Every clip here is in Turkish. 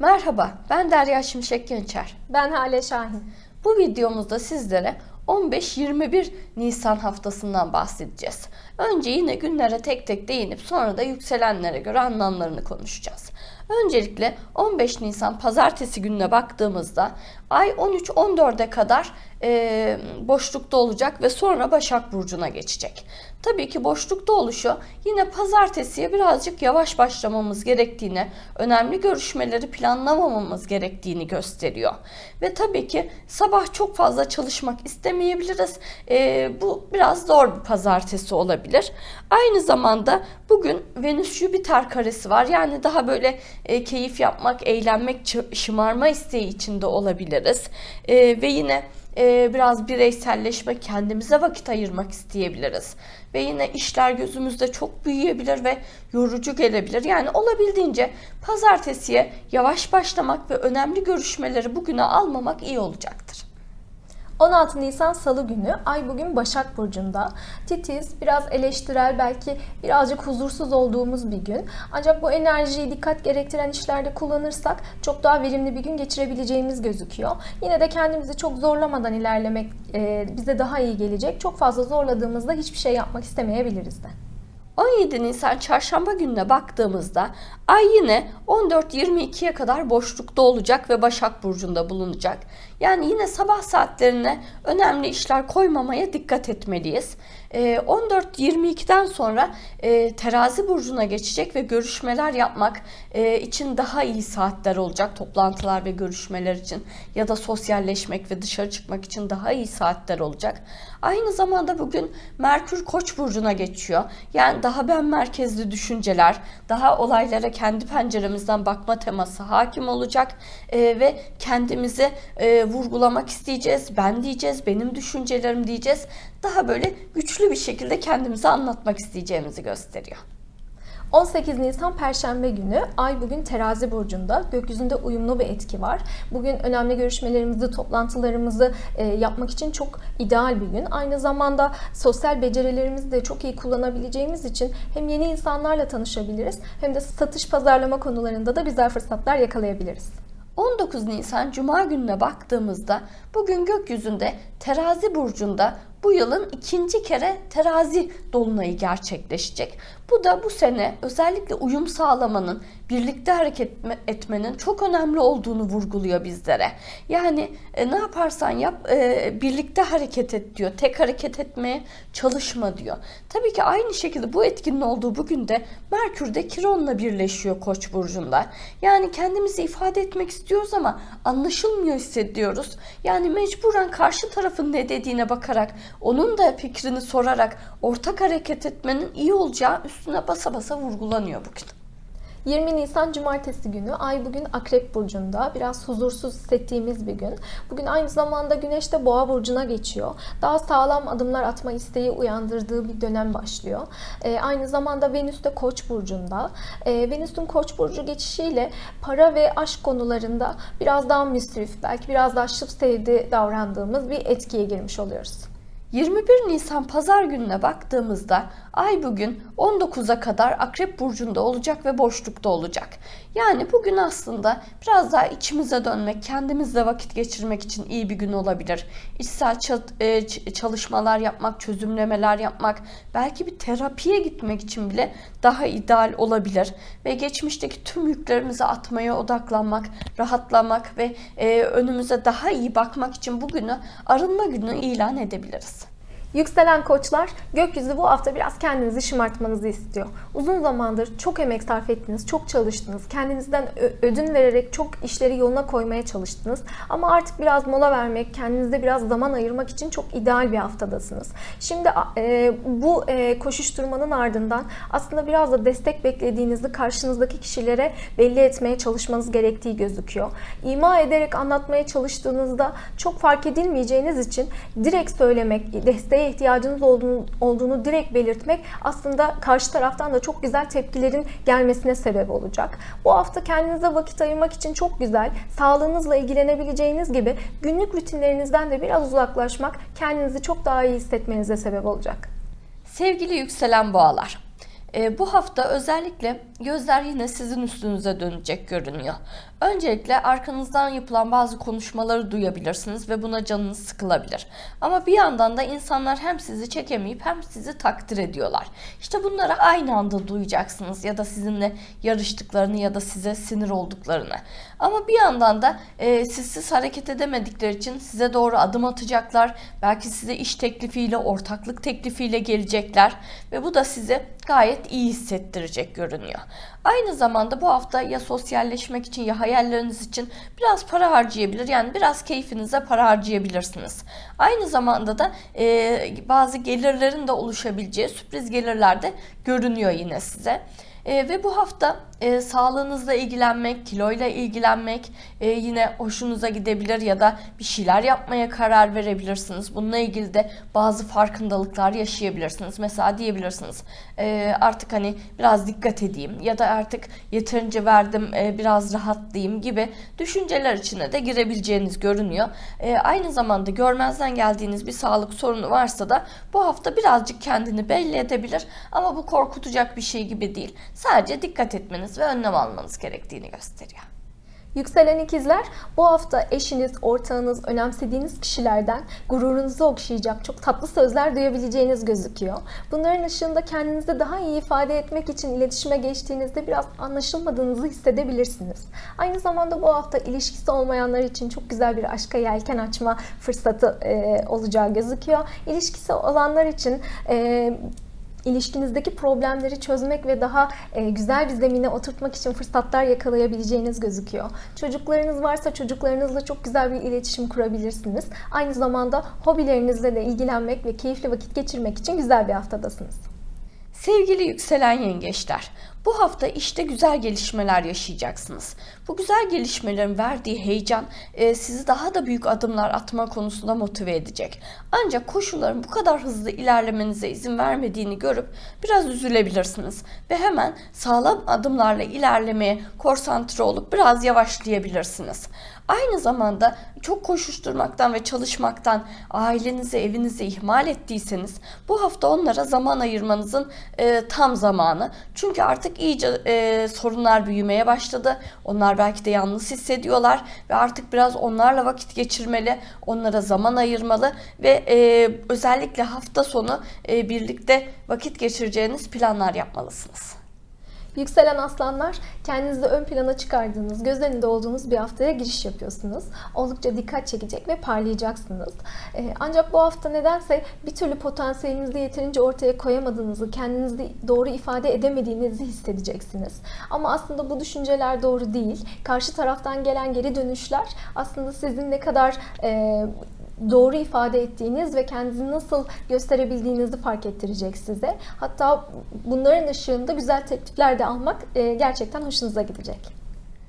Merhaba, ben Derya Şimşek Gençer. Ben Hale Şahin. Bu videomuzda sizlere 15-21 Nisan haftasından bahsedeceğiz. Önce yine günlere tek tek değinip sonra da yükselenlere göre anlamlarını konuşacağız. Öncelikle 15 Nisan pazartesi gününe baktığımızda ay 13-14'e kadar e, boşlukta olacak ve sonra Başak Burcu'na geçecek. Tabii ki boşlukta oluşu yine pazartesiye birazcık yavaş başlamamız gerektiğini, önemli görüşmeleri planlamamamız gerektiğini gösteriyor. Ve tabii ki sabah çok fazla çalışmak istemeyebiliriz. E, bu biraz zor bir pazartesi olabilir. Aynı zamanda bugün Venüs-Jüpiter karesi var. Yani daha böyle e, keyif yapmak, eğlenmek, şımarma isteği içinde olabiliriz. E, ve yine e, biraz bireyselleşme, kendimize vakit ayırmak isteyebiliriz. Ve yine işler gözümüzde çok büyüyebilir ve yorucu gelebilir. Yani olabildiğince pazartesiye yavaş başlamak ve önemli görüşmeleri bugüne almamak iyi olacaktır. 16 Nisan Salı günü Ay bugün Başak Burcu'nda. Titiz, biraz eleştirel, belki birazcık huzursuz olduğumuz bir gün. Ancak bu enerjiyi dikkat gerektiren işlerde kullanırsak çok daha verimli bir gün geçirebileceğimiz gözüküyor. Yine de kendimizi çok zorlamadan ilerlemek e, bize daha iyi gelecek. Çok fazla zorladığımızda hiçbir şey yapmak istemeyebiliriz de. 17 Nisan çarşamba gününe baktığımızda ay yine 14-22'ye kadar boşlukta olacak ve Başak Burcu'nda bulunacak. Yani yine sabah saatlerine önemli işler koymamaya dikkat etmeliyiz. Ee, 14-22'den sonra e, terazi burcuna geçecek ve görüşmeler yapmak e, için daha iyi saatler olacak. Toplantılar ve görüşmeler için ya da sosyalleşmek ve dışarı çıkmak için daha iyi saatler olacak. Aynı zamanda bugün Merkür Koç burcuna geçiyor. Yani daha ben merkezli düşünceler, daha olaylara kendi penceremizden bakma teması hakim olacak E, ve kendimizi vurgulamak isteyeceğiz. Ben diyeceğiz, benim düşüncelerim diyeceğiz. Daha böyle güçlü bir şekilde kendimizi anlatmak isteyeceğimizi gösteriyor. 18 Nisan Perşembe günü Ay bugün Terazi burcunda. Gökyüzünde uyumlu bir etki var. Bugün önemli görüşmelerimizi, toplantılarımızı e, yapmak için çok ideal bir gün. Aynı zamanda sosyal becerilerimizi de çok iyi kullanabileceğimiz için hem yeni insanlarla tanışabiliriz hem de satış pazarlama konularında da güzel fırsatlar yakalayabiliriz. 19 Nisan Cuma gününe baktığımızda bugün gökyüzünde terazi burcunda bu yılın ikinci kere terazi dolunayı gerçekleşecek. Bu da bu sene özellikle uyum sağlamanın, birlikte hareket etme- etmenin çok önemli olduğunu vurguluyor bizlere. Yani e, ne yaparsan yap e, birlikte hareket et diyor. Tek hareket etmeye çalışma diyor. Tabii ki aynı şekilde bu etkinin olduğu bugün de Merkür de Kiron'la birleşiyor Koç burcunda. Yani kendimizi ifade etmek istiyoruz ama anlaşılmıyor hissediyoruz. Yani mecburen karşı tarafın ne dediğine bakarak, onun da fikrini sorarak ortak hareket etmenin iyi olacağı üstüne basa basa vurgulanıyor bugün. 20 Nisan Cumartesi günü Ay bugün Akrep Burcu'nda biraz huzursuz hissettiğimiz bir gün. Bugün aynı zamanda Güneş de Boğa Burcu'na geçiyor. Daha sağlam adımlar atma isteği uyandırdığı bir dönem başlıyor. Ee, aynı zamanda Venüs de Koç Burcu'nda. Ee, Venüs'ün Koç Burcu geçişiyle para ve aşk konularında biraz daha müsrif, belki biraz daha şıp sevdi davrandığımız bir etkiye girmiş oluyoruz. 21 Nisan pazar gününe baktığımızda ay bugün 19'a kadar Akrep Burcu'nda olacak ve boşlukta olacak. Yani bugün aslında biraz daha içimize dönmek, kendimizle vakit geçirmek için iyi bir gün olabilir. İçsel e, çalışmalar yapmak, çözümlemeler yapmak, belki bir terapiye gitmek için bile daha ideal olabilir. Ve geçmişteki tüm yüklerimizi atmaya odaklanmak, rahatlamak ve e, önümüze daha iyi bakmak için bugünü arınma günü ilan edebiliriz. Yükselen koçlar, gökyüzü bu hafta biraz kendinizi şımartmanızı istiyor. Uzun zamandır çok emek sarf ettiniz, çok çalıştınız, kendinizden ödün vererek çok işleri yoluna koymaya çalıştınız. Ama artık biraz mola vermek, kendinize biraz zaman ayırmak için çok ideal bir haftadasınız. Şimdi e, bu e, koşuşturmanın ardından aslında biraz da destek beklediğinizi karşınızdaki kişilere belli etmeye çalışmanız gerektiği gözüküyor. İma ederek anlatmaya çalıştığınızda çok fark edilmeyeceğiniz için direkt söylemek, desteğe ihtiyacınız olduğunu, olduğunu direkt belirtmek aslında karşı taraftan da çok güzel tepkilerin gelmesine sebep olacak. Bu hafta kendinize vakit ayırmak için çok güzel, sağlığınızla ilgilenebileceğiniz gibi günlük rutinlerinizden de biraz uzaklaşmak kendinizi çok daha iyi hissetmenize sebep olacak. Sevgili yükselen boğalar, e, bu hafta özellikle gözler yine sizin üstünüze dönecek görünüyor. Öncelikle arkanızdan yapılan bazı konuşmaları duyabilirsiniz ve buna canınız sıkılabilir. Ama bir yandan da insanlar hem sizi çekemeyip hem sizi takdir ediyorlar. İşte bunları aynı anda duyacaksınız ya da sizinle yarıştıklarını ya da size sinir olduklarını. Ama bir yandan da e, sizsiz hareket edemedikleri için size doğru adım atacaklar. Belki size iş teklifiyle, ortaklık teklifiyle gelecekler ve bu da sizi gayet iyi hissettirecek görünüyor. Aynı zamanda bu hafta ya sosyalleşmek için ya hayalleriniz için biraz para harcayabilir. Yani biraz keyfinize para harcayabilirsiniz. Aynı zamanda da e, bazı gelirlerin de oluşabileceği sürpriz gelirler de görünüyor yine size. E, ve bu hafta e, sağlığınızla ilgilenmek, kiloyla ilgilenmek e, yine hoşunuza gidebilir ya da bir şeyler yapmaya karar verebilirsiniz. Bununla ilgili de bazı farkındalıklar yaşayabilirsiniz. Mesela diyebilirsiniz e, artık hani biraz dikkat edeyim ya da artık yeterince verdim e, biraz rahatlayayım gibi düşünceler içine de girebileceğiniz görünüyor. E, aynı zamanda görmezden geldiğiniz bir sağlık sorunu varsa da bu hafta birazcık kendini belli edebilir ama bu korkutacak bir şey gibi değil. Sadece dikkat etmeniz ve önlem almanız gerektiğini gösteriyor. Yükselen ikizler bu hafta eşiniz, ortağınız, önemsediğiniz kişilerden gururunuzu okşayacak çok tatlı sözler duyabileceğiniz gözüküyor. Bunların ışığında kendinizi daha iyi ifade etmek için iletişime geçtiğinizde biraz anlaşılmadığınızı hissedebilirsiniz. Aynı zamanda bu hafta ilişkisi olmayanlar için çok güzel bir aşka yelken açma fırsatı e, olacağı gözüküyor. İlişkisi olanlar için e, ilişkinizdeki problemleri çözmek ve daha e, güzel bir zemine oturtmak için fırsatlar yakalayabileceğiniz gözüküyor. Çocuklarınız varsa çocuklarınızla çok güzel bir iletişim kurabilirsiniz. Aynı zamanda hobilerinizle de ilgilenmek ve keyifli vakit geçirmek için güzel bir haftadasınız. Sevgili yükselen yengeçler, bu hafta işte güzel gelişmeler yaşayacaksınız. Bu güzel gelişmelerin verdiği heyecan e, sizi daha da büyük adımlar atma konusunda motive edecek. Ancak koşulların bu kadar hızlı ilerlemenize izin vermediğini görüp biraz üzülebilirsiniz ve hemen sağlam adımlarla ilerlemeye konsantre olup biraz yavaşlayabilirsiniz. Aynı zamanda çok koşuşturmaktan ve çalışmaktan ailenizi, evinizi ihmal ettiyseniz bu hafta onlara zaman ayırmanızın e, tam zamanı. Çünkü artık iyice e, sorunlar büyümeye başladı. Onlar belki de yalnız hissediyorlar ve artık biraz onlarla vakit geçirmeli, onlara zaman ayırmalı ve e, özellikle hafta sonu e, birlikte vakit geçireceğiniz planlar yapmalısınız. Yükselen aslanlar kendinizi ön plana çıkardığınız, göz önünde olduğunuz bir haftaya giriş yapıyorsunuz. Oldukça dikkat çekecek ve parlayacaksınız. Ee, ancak bu hafta nedense bir türlü potansiyelinizi yeterince ortaya koyamadığınızı, kendinizi doğru ifade edemediğinizi hissedeceksiniz. Ama aslında bu düşünceler doğru değil. Karşı taraftan gelen geri dönüşler aslında sizin ne kadar e, doğru ifade ettiğiniz ve kendinizi nasıl gösterebildiğinizi fark ettirecek size. Hatta bunların ışığında güzel teklifler de almak e, gerçekten hoşunuza gidecek.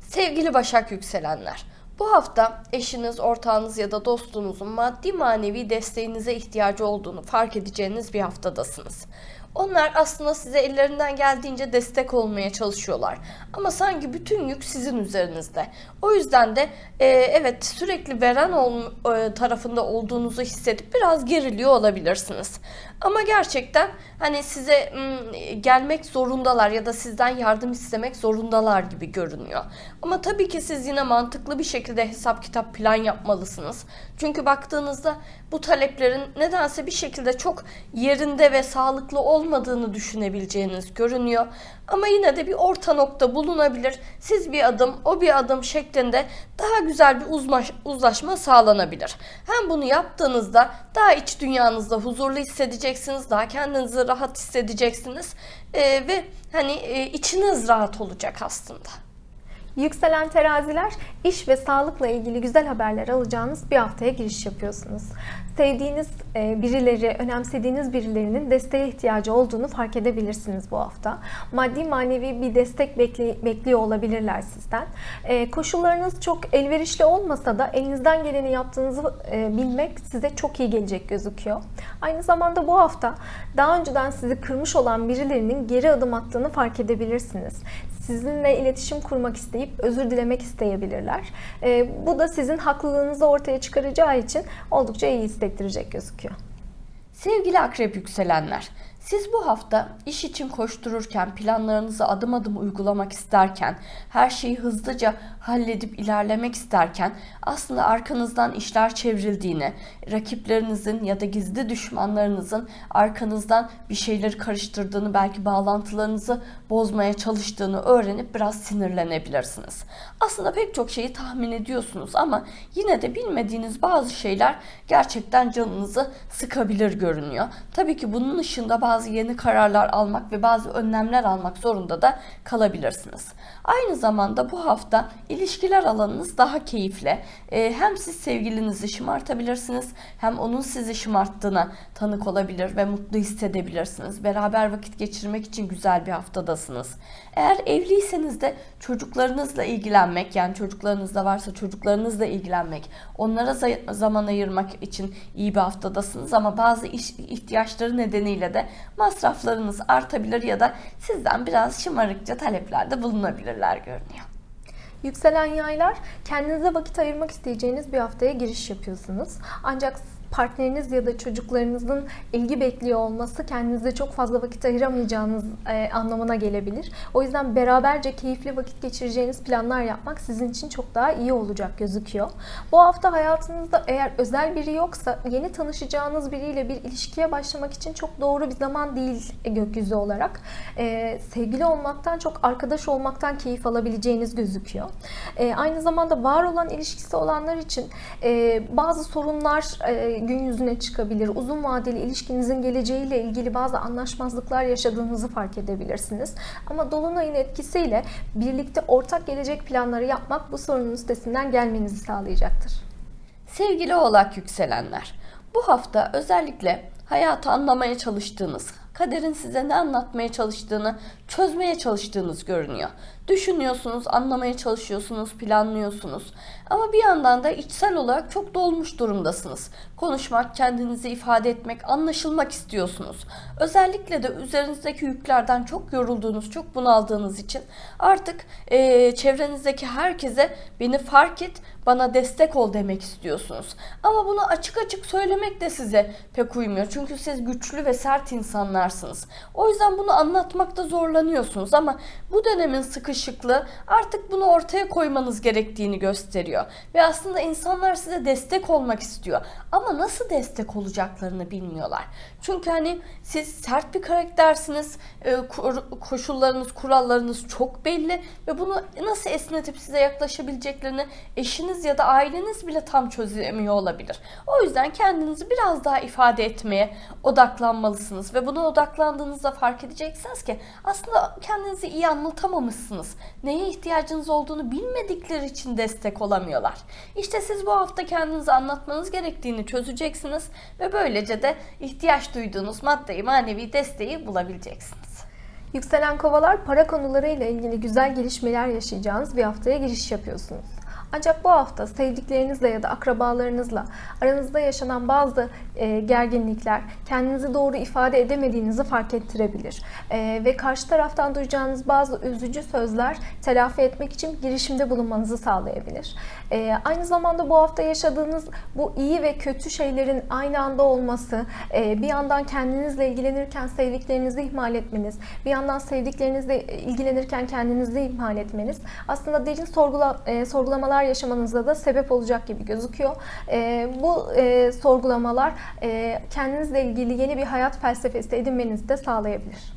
Sevgili Başak Yükselenler, bu hafta eşiniz, ortağınız ya da dostunuzun maddi manevi desteğinize ihtiyacı olduğunu fark edeceğiniz bir haftadasınız. Onlar aslında size ellerinden geldiğince destek olmaya çalışıyorlar. Ama sanki bütün yük sizin üzerinizde. O yüzden de e, evet sürekli veren ol, e, tarafında olduğunuzu hissedip biraz geriliyor olabilirsiniz. Ama gerçekten hani size m, gelmek zorundalar ya da sizden yardım istemek zorundalar gibi görünüyor. Ama tabii ki siz yine mantıklı bir şekilde hesap kitap plan yapmalısınız. Çünkü baktığınızda bu taleplerin nedense bir şekilde çok yerinde ve sağlıklı olmadığını düşünebileceğiniz görünüyor. Ama yine de bir orta nokta bulunabilir. Siz bir adım, o bir adım şeklinde daha güzel bir uzmaş, uzlaşma sağlanabilir. Hem bunu yaptığınızda daha iç dünyanızda huzurlu hissedeceksiniz, daha kendinizi rahat hissedeceksiniz Ee, ve hani e, içiniz rahat olacak aslında. Yükselen teraziler iş ve sağlıkla ilgili güzel haberler alacağınız bir haftaya giriş yapıyorsunuz. Sevdiğiniz e, birileri, önemsediğiniz birilerinin desteğe ihtiyacı olduğunu fark edebilirsiniz bu hafta. Maddi manevi bir destek bekli, bekliyor olabilirler sizden. E, koşullarınız çok elverişli olmasa da elinizden geleni yaptığınızı e, bilmek size çok iyi gelecek gözüküyor. Aynı zamanda bu hafta daha önceden sizi kırmış olan birilerinin geri adım attığını fark edebilirsiniz sizinle iletişim kurmak isteyip özür dilemek isteyebilirler. E, bu da sizin haklılığınızı ortaya çıkaracağı için oldukça iyi hissettirecek gözüküyor. Sevgili akrep yükselenler, Siz bu hafta iş için koştururken, planlarınızı adım adım uygulamak isterken, her şeyi hızlıca halledip ilerlemek isterken aslında arkanızdan işler çevrildiğini, rakiplerinizin ya da gizli düşmanlarınızın arkanızdan bir şeyleri karıştırdığını, belki bağlantılarınızı bozmaya çalıştığını öğrenip biraz sinirlenebilirsiniz. Aslında pek çok şeyi tahmin ediyorsunuz ama yine de bilmediğiniz bazı şeyler gerçekten canınızı sıkabilir görünüyor. Tabii ki bunun dışında bazı yeni kararlar almak ve bazı önlemler almak zorunda da kalabilirsiniz. Aynı zamanda bu hafta ilişkiler alanınız daha keyifli. Ee, hem siz sevgilinizi şımartabilirsiniz hem onun sizi şımarttığına tanık olabilir ve mutlu hissedebilirsiniz. Beraber vakit geçirmek için güzel bir haftadasınız. Eğer evliyseniz de çocuklarınızla ilgilenmek yani çocuklarınız da varsa çocuklarınızla ilgilenmek, onlara za- zaman ayırmak için iyi bir haftadasınız ama bazı iş ihtiyaçları nedeniyle de masraflarınız artabilir ya da sizden biraz şımarıkça taleplerde bulunabilirler görünüyor. Yükselen yaylar, kendinize vakit ayırmak isteyeceğiniz bir haftaya giriş yapıyorsunuz. Ancak partneriniz ya da çocuklarınızın ilgi bekliyor olması kendinize çok fazla vakit ayıramayacağınız e, anlamına gelebilir. O yüzden beraberce keyifli vakit geçireceğiniz planlar yapmak sizin için çok daha iyi olacak gözüküyor. Bu hafta hayatınızda eğer özel biri yoksa yeni tanışacağınız biriyle bir ilişkiye başlamak için çok doğru bir zaman değil gökyüzü olarak. E, sevgili olmaktan çok arkadaş olmaktan keyif alabileceğiniz gözüküyor. E, aynı zamanda var olan ilişkisi olanlar için e, bazı sorunlar e, gün yüzüne çıkabilir. Uzun vadeli ilişkinizin geleceğiyle ilgili bazı anlaşmazlıklar yaşadığınızı fark edebilirsiniz. Ama dolunayın etkisiyle birlikte ortak gelecek planları yapmak bu sorunun üstesinden gelmenizi sağlayacaktır. Sevgili oğlak yükselenler, bu hafta özellikle hayatı anlamaya çalıştığınız, kaderin size ne anlatmaya çalıştığını çözmeye çalıştığınız görünüyor. Düşünüyorsunuz, anlamaya çalışıyorsunuz, planlıyorsunuz. Ama bir yandan da içsel olarak çok dolmuş durumdasınız. Konuşmak, kendinizi ifade etmek, anlaşılmak istiyorsunuz. Özellikle de üzerinizdeki yüklerden çok yorulduğunuz, çok bunaldığınız için artık eee, çevrenizdeki herkese beni fark et, bana destek ol demek istiyorsunuz. Ama bunu açık açık söylemek de size pek uymuyor. Çünkü siz güçlü ve sert insanlarsınız. O yüzden bunu anlatmakta zorlanıyorsunuz ama bu dönemin sıkışıklığı artık bunu ortaya koymanız gerektiğini gösteriyor. Ve aslında insanlar size destek olmak istiyor. Ama nasıl destek olacaklarını bilmiyorlar. Çünkü hani siz sert bir karaktersiniz. e, Koşullarınız, kurallarınız çok belli ve bunu nasıl esnetip size yaklaşabileceklerini eşiniz ya da aileniz bile tam çözemiyor olabilir. O yüzden kendinizi biraz daha ifade etmeye odaklanmalısınız ve buna odaklandığınızda fark edeceksiniz ki aslında kendinizi iyi anlatamamışsınız. Neye ihtiyacınız olduğunu bilmedikleri için destek olamıyorlar. İşte siz bu hafta kendinizi anlatmanız gerektiğini çözeceksiniz ve böylece de ihtiyaç duyduğunuz maddeyi, manevi desteği bulabileceksiniz. Yükselen kovalar para konularıyla ilgili güzel gelişmeler yaşayacağınız bir haftaya giriş yapıyorsunuz. Ancak bu hafta sevdiklerinizle ya da akrabalarınızla aranızda yaşanan bazı e, gerginlikler kendinizi doğru ifade edemediğinizi fark ettirebilir. E, ve karşı taraftan duyacağınız bazı üzücü sözler telafi etmek için girişimde bulunmanızı sağlayabilir. E, aynı zamanda bu hafta yaşadığınız bu iyi ve kötü şeylerin aynı anda olması, e, bir yandan kendinizle ilgilenirken sevdiklerinizi ihmal etmeniz, bir yandan sevdiklerinizle ilgilenirken kendinizi ihmal etmeniz aslında derin sorgula, e, sorgulamalar yaşamanıza da sebep olacak gibi gözüküyor. E, bu e, sorgulamalar e, kendinizle ilgili yeni bir hayat felsefesi edinmenizi de sağlayabilir.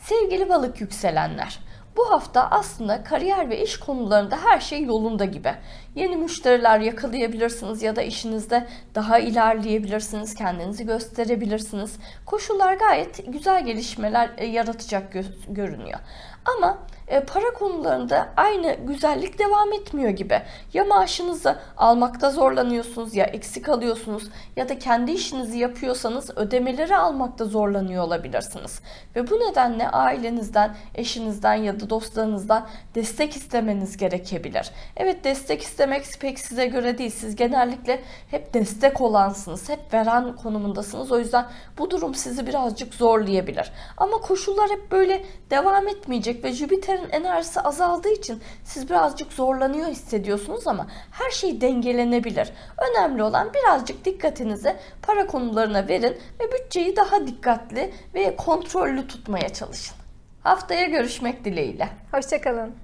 Sevgili balık yükselenler, bu hafta aslında kariyer ve iş konularında her şey yolunda gibi. Yeni müşteriler yakalayabilirsiniz ya da işinizde daha ilerleyebilirsiniz, kendinizi gösterebilirsiniz. Koşullar gayet güzel gelişmeler e, yaratacak gö- görünüyor. Ama e, para konularında aynı güzellik devam etmiyor gibi. Ya maaşınızı almakta zorlanıyorsunuz ya eksik alıyorsunuz ya da kendi işinizi yapıyorsanız ödemeleri almakta zorlanıyor olabilirsiniz. Ve bu nedenle ailenizden, eşinizden ya da dostlarınızdan destek istemeniz gerekebilir. Evet destek istemek pek size göre değil. Siz genellikle hep destek olansınız, hep veren konumundasınız. O yüzden bu durum sizi birazcık zorlayabilir. Ama koşullar hep böyle devam etmeyecek ve Jüpiter'in enerjisi azaldığı için siz birazcık zorlanıyor hissediyorsunuz ama her şey dengelenebilir. Önemli olan birazcık dikkatinizi para konularına verin ve bütçeyi daha dikkatli ve kontrollü tutmaya çalışın. Haftaya görüşmek dileğiyle. Hoşçakalın.